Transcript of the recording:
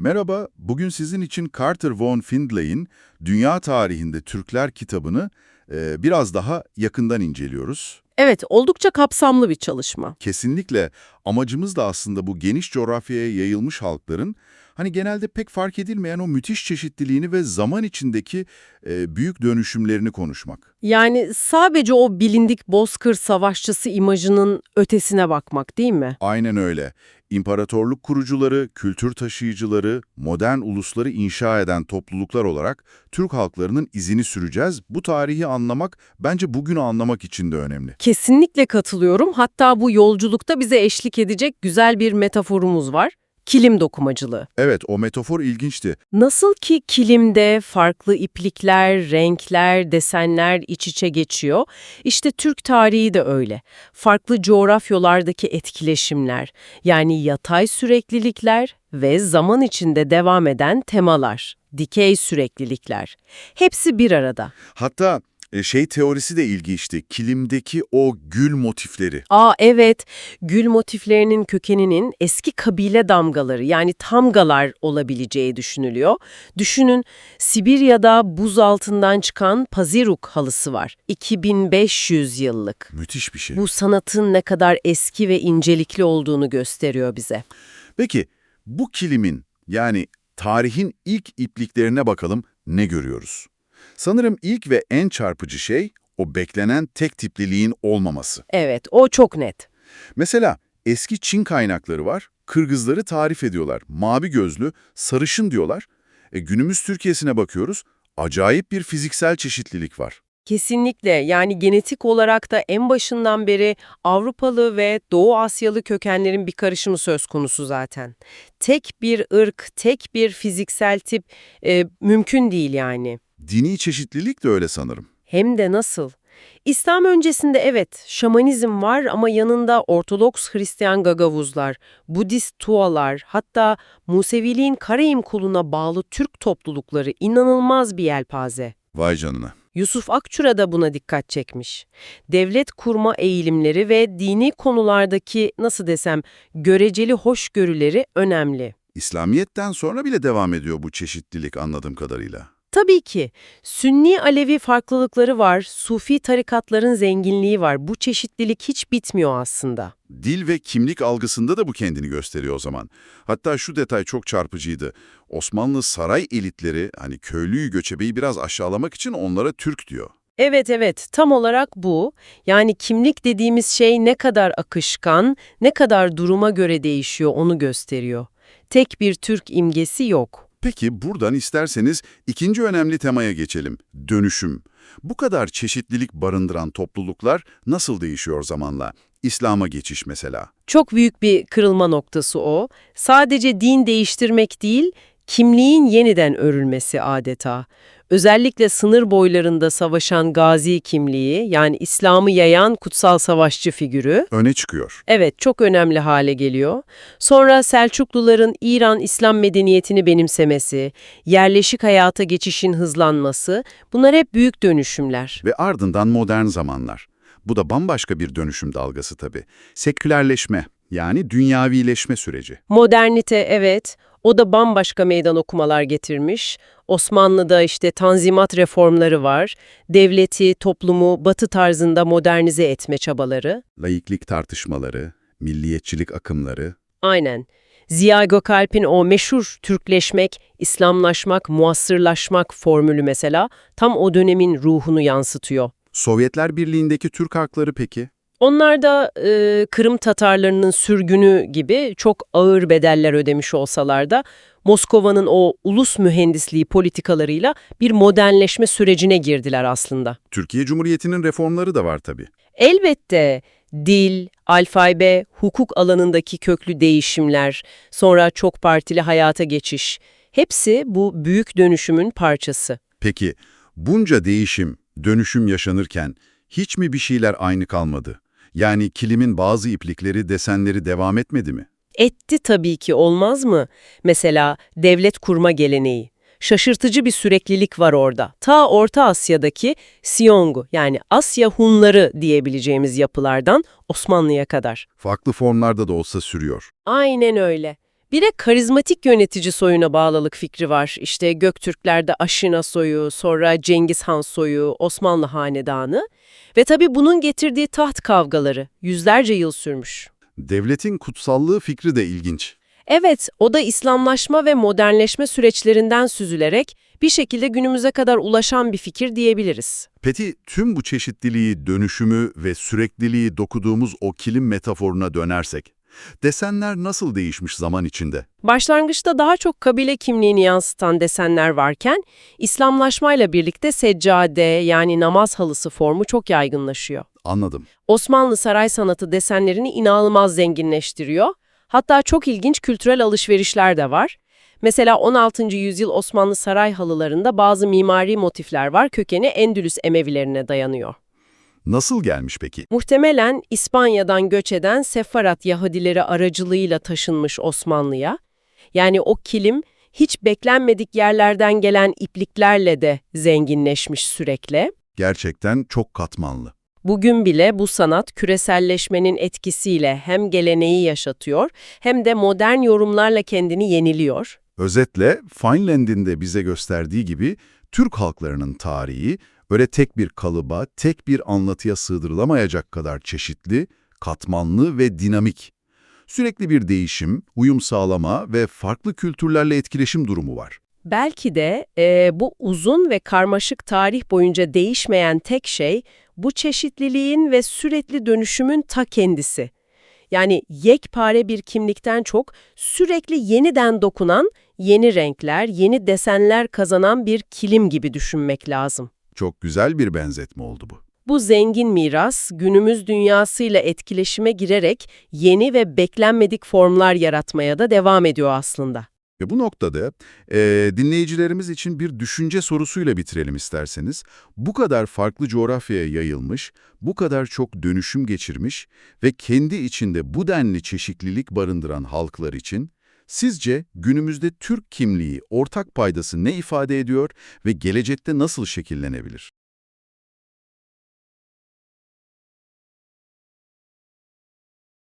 Merhaba, bugün sizin için Carter von Findlay'in Dünya Tarihinde Türkler kitabını e, biraz daha yakından inceliyoruz. Evet, oldukça kapsamlı bir çalışma. Kesinlikle amacımız da aslında bu geniş coğrafyaya yayılmış halkların hani genelde pek fark edilmeyen o müthiş çeşitliliğini ve zaman içindeki e, büyük dönüşümlerini konuşmak. Yani sadece o bilindik bozkır savaşçısı imajının ötesine bakmak değil mi? Aynen öyle. İmparatorluk kurucuları, kültür taşıyıcıları, modern ulusları inşa eden topluluklar olarak Türk halklarının izini süreceğiz. Bu tarihi anlamak bence bugünü anlamak için de önemli. Kesinlikle katılıyorum. Hatta bu yolculukta bize eşlik edecek güzel bir metaforumuz var. Kilim dokumacılığı. Evet, o metafor ilginçti. Nasıl ki kilimde farklı iplikler, renkler, desenler iç içe geçiyor, işte Türk tarihi de öyle. Farklı coğrafyalardaki etkileşimler, yani yatay süreklilikler ve zaman içinde devam eden temalar, dikey süreklilikler. Hepsi bir arada. Hatta şey teorisi de ilginçti. Kilimdeki o gül motifleri. Aa evet, gül motiflerinin kökeninin eski kabile damgaları yani tamgalar olabileceği düşünülüyor. Düşünün Sibirya'da buz altından çıkan Paziruk halısı var. 2500 yıllık. Müthiş bir şey. Bu sanatın ne kadar eski ve incelikli olduğunu gösteriyor bize. Peki bu kilimin yani tarihin ilk ipliklerine bakalım ne görüyoruz? Sanırım ilk ve en çarpıcı şey o beklenen tek tipliliğin olmaması. Evet, o çok net. Mesela eski Çin kaynakları var, Kırgızları tarif ediyorlar. Mavi gözlü, sarışın diyorlar. E, günümüz Türkiye'sine bakıyoruz, acayip bir fiziksel çeşitlilik var. Kesinlikle yani genetik olarak da en başından beri Avrupalı ve Doğu Asyalı kökenlerin bir karışımı söz konusu zaten. Tek bir ırk, tek bir fiziksel tip e, mümkün değil yani. Dini çeşitlilik de öyle sanırım. Hem de nasıl? İslam öncesinde evet şamanizm var ama yanında Ortodoks Hristiyan Gagavuzlar, Budist Tualar hatta Museviliğin Karaim kuluna bağlı Türk toplulukları inanılmaz bir yelpaze. Vay canına. Yusuf Akçura da buna dikkat çekmiş. Devlet kurma eğilimleri ve dini konulardaki nasıl desem göreceli hoşgörüleri önemli. İslamiyet'ten sonra bile devam ediyor bu çeşitlilik anladığım kadarıyla. Tabii ki Sünni Alevi farklılıkları var, Sufi tarikatların zenginliği var. Bu çeşitlilik hiç bitmiyor aslında. Dil ve kimlik algısında da bu kendini gösteriyor o zaman. Hatta şu detay çok çarpıcıydı. Osmanlı saray elitleri hani köylüyü göçebeyi biraz aşağılamak için onlara Türk diyor. Evet evet tam olarak bu. Yani kimlik dediğimiz şey ne kadar akışkan, ne kadar duruma göre değişiyor onu gösteriyor. Tek bir Türk imgesi yok. Peki buradan isterseniz ikinci önemli temaya geçelim. Dönüşüm. Bu kadar çeşitlilik barındıran topluluklar nasıl değişiyor zamanla? İslam'a geçiş mesela. Çok büyük bir kırılma noktası o. Sadece din değiştirmek değil, kimliğin yeniden örülmesi adeta. Özellikle sınır boylarında savaşan gazi kimliği, yani İslam'ı yayan kutsal savaşçı figürü, Öne çıkıyor. evet çok önemli hale geliyor. Sonra Selçukluların İran İslam medeniyetini benimsemesi, yerleşik hayata geçişin hızlanması, bunlar hep büyük dönüşümler. Ve ardından modern zamanlar. Bu da bambaşka bir dönüşüm dalgası tabii. Sekülerleşme, yani dünyavileşme süreci. Modernite evet, o da bambaşka meydan okumalar getirmiş. Osmanlı'da işte tanzimat reformları var. Devleti, toplumu batı tarzında modernize etme çabaları. Laiklik tartışmaları, milliyetçilik akımları, Aynen. Ziya Gökalp'in o meşhur Türkleşmek, İslamlaşmak, muasırlaşmak formülü mesela tam o dönemin ruhunu yansıtıyor. Sovyetler Birliği'ndeki Türk hakları peki? Onlar da e, Kırım Tatarlarının sürgünü gibi çok ağır bedeller ödemiş olsalar da Moskova'nın o ulus mühendisliği politikalarıyla bir modernleşme sürecine girdiler aslında. Türkiye Cumhuriyeti'nin reformları da var tabii. Elbette dil, alfabe, hukuk alanındaki köklü değişimler, sonra çok partili hayata geçiş, hepsi bu büyük dönüşümün parçası. Peki bunca değişim, dönüşüm yaşanırken hiç mi bir şeyler aynı kalmadı? Yani kilimin bazı iplikleri, desenleri devam etmedi mi? Etti tabii ki olmaz mı? Mesela devlet kurma geleneği. Şaşırtıcı bir süreklilik var orada. Ta Orta Asya'daki Siyongu yani Asya Hunları diyebileceğimiz yapılardan Osmanlı'ya kadar. Farklı formlarda da olsa sürüyor. Aynen öyle. Bir de karizmatik yönetici soyuna bağlılık fikri var. İşte Göktürklerde Aşina soyu, sonra Cengiz Han soyu, Osmanlı hanedanı ve tabii bunun getirdiği taht kavgaları yüzlerce yıl sürmüş. Devletin kutsallığı fikri de ilginç. Evet, o da İslamlaşma ve modernleşme süreçlerinden süzülerek bir şekilde günümüze kadar ulaşan bir fikir diyebiliriz. Peki tüm bu çeşitliliği, dönüşümü ve sürekliliği dokuduğumuz o kilim metaforuna dönersek, desenler nasıl değişmiş zaman içinde? Başlangıçta daha çok kabile kimliğini yansıtan desenler varken, İslamlaşmayla birlikte seccade yani namaz halısı formu çok yaygınlaşıyor. Anladım. Osmanlı saray sanatı desenlerini inanılmaz zenginleştiriyor. Hatta çok ilginç kültürel alışverişler de var. Mesela 16. yüzyıl Osmanlı saray halılarında bazı mimari motifler var, kökeni Endülüs Emevilerine dayanıyor. Nasıl gelmiş peki? Muhtemelen İspanya'dan göç eden Sefarat Yahudileri aracılığıyla taşınmış Osmanlı'ya. Yani o kilim hiç beklenmedik yerlerden gelen ipliklerle de zenginleşmiş sürekli. Gerçekten çok katmanlı. Bugün bile bu sanat küreselleşmenin etkisiyle hem geleneği yaşatıyor hem de modern yorumlarla kendini yeniliyor. Özetle Feinland'in de bize gösterdiği gibi Türk halklarının tarihi öyle tek bir kalıba, tek bir anlatıya sığdırılamayacak kadar çeşitli, katmanlı ve dinamik. Sürekli bir değişim, uyum sağlama ve farklı kültürlerle etkileşim durumu var. Belki de e, bu uzun ve karmaşık tarih boyunca değişmeyen tek şey bu çeşitliliğin ve sürekli dönüşümün ta kendisi. Yani yekpare bir kimlikten çok sürekli yeniden dokunan, yeni renkler, yeni desenler kazanan bir kilim gibi düşünmek lazım. Çok güzel bir benzetme oldu bu. Bu zengin miras günümüz dünyasıyla etkileşime girerek yeni ve beklenmedik formlar yaratmaya da devam ediyor aslında. Ve bu noktada eee, dinleyicilerimiz için bir düşünce sorusuyla bitirelim isterseniz. Bu kadar farklı coğrafyaya yayılmış, bu kadar çok dönüşüm geçirmiş ve kendi içinde bu denli çeşitlilik barındıran halklar için sizce günümüzde Türk kimliği, ortak paydası ne ifade ediyor ve gelecekte nasıl şekillenebilir?